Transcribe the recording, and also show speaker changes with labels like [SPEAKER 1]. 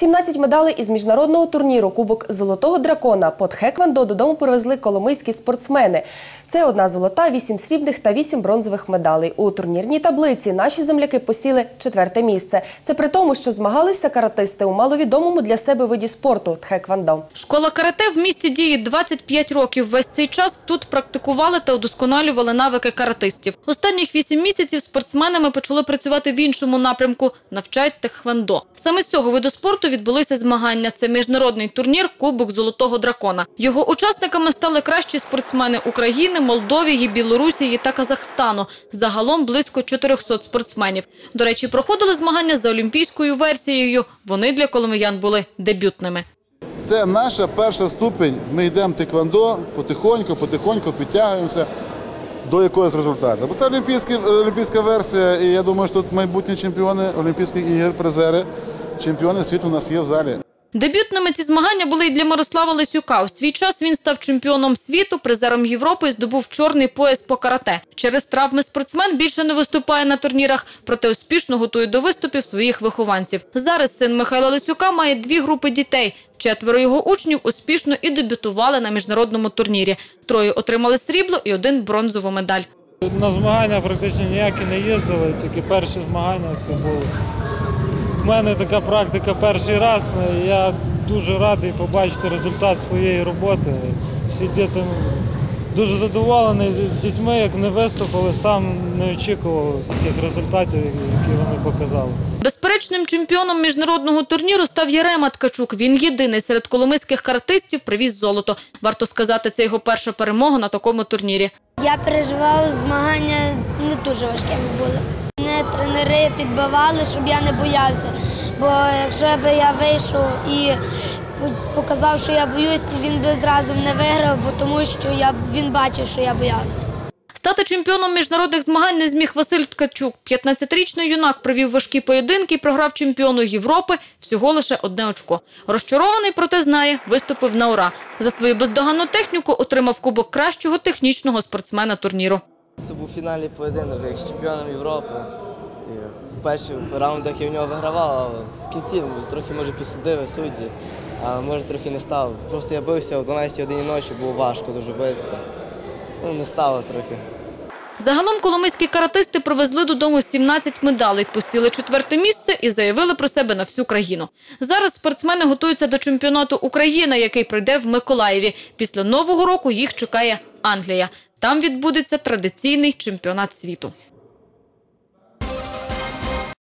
[SPEAKER 1] 17 медалей із міжнародного турніру Кубок Золотого дракона по Тхеквондо додому привезли коломийські спортсмени. Це одна золота, вісім срібних та вісім бронзових медалей. У турнірній таблиці наші земляки посіли четверте місце. Це при тому, що змагалися каратисти у маловідомому для себе виді спорту Тхеквондо.
[SPEAKER 2] Школа карате в місті діє 25 років. Весь цей час тут практикували та удосконалювали навики каратистів. Останніх 8 місяців спортсменами почали працювати в іншому напрямку – навчають тхеквондо. Саме з цього виду спорту відбулися змагання. Це міжнародний турнір Кубок Золотого дракона. Його учасниками стали кращі спортсмени України, Молдовії, Білорусії та Казахстану. Загалом близько 400 спортсменів. До речі, проходили змагання за олімпійською версією. Вони для коломиян були дебютними.
[SPEAKER 3] Це наша перша ступень. Ми йдемо тиквандо, потихоньку, потихоньку підтягуємося до якогось результату. Бо це олімпійська, олімпійська версія, і я думаю, що тут майбутні чемпіони Олімпійських ігор, призери, чемпіони світу у нас є в залі.
[SPEAKER 2] Дебютними ці змагання були й для Мирослава Лисюка. У свій час він став чемпіоном світу, призером Європи і здобув чорний пояс по карате. Через травми спортсмен більше не виступає на турнірах, проте успішно готує до виступів своїх вихованців. Зараз син Михайла Лисюка має дві групи дітей. Четверо його учнів успішно і дебютували на міжнародному турнірі. Троє отримали срібло і один бронзову медаль.
[SPEAKER 4] На змагання практично ніякі не їздили, тільки перші змагання це були. У мене така практика перший раз. Я дуже радий побачити результат своєї роботи. Всі діти дуже задоволені дітьми, як вони виступили, сам не очікував таких результатів, які вони показали.
[SPEAKER 2] Безперечним чемпіоном міжнародного турніру став Ярема Ткачук. Він єдиний серед коломийських каратистів привіз золото. Варто сказати, це його перша перемога на такому турнірі.
[SPEAKER 5] Я переживав, змагання не дуже важкими були. Мене тренери підбивали, щоб я не боявся. Бо якщо б я вийшов і показав, що я боюсь, він би зразу не виграв, бо тому що я, він бачив, що я боявся.
[SPEAKER 2] Стати чемпіоном міжнародних змагань не зміг Василь Ткачук. 15-річний юнак провів важкі поєдинки і програв чемпіону Європи всього лише одне очко. Розчарований, проте знає, виступив на ура. За свою бездоганну техніку отримав кубок кращого технічного спортсмена турніру.
[SPEAKER 6] Це був фінальний поєдинок як з чемпіоном Європи. В перших раундах я в нього вигравав, але в кінці трохи може підсудили судді, а може трохи не став. Просто я бився о 12 годині ночі, було важко дуже битися. Ну, не стало трохи.
[SPEAKER 2] Загалом коломийські каратисти привезли додому 17 медалей, посіли четверте місце і заявили про себе на всю країну. Зараз спортсмени готуються до чемпіонату України, який пройде в Миколаєві. Після нового року їх чекає Англія. Там відбудеться традиційний чемпіонат світу.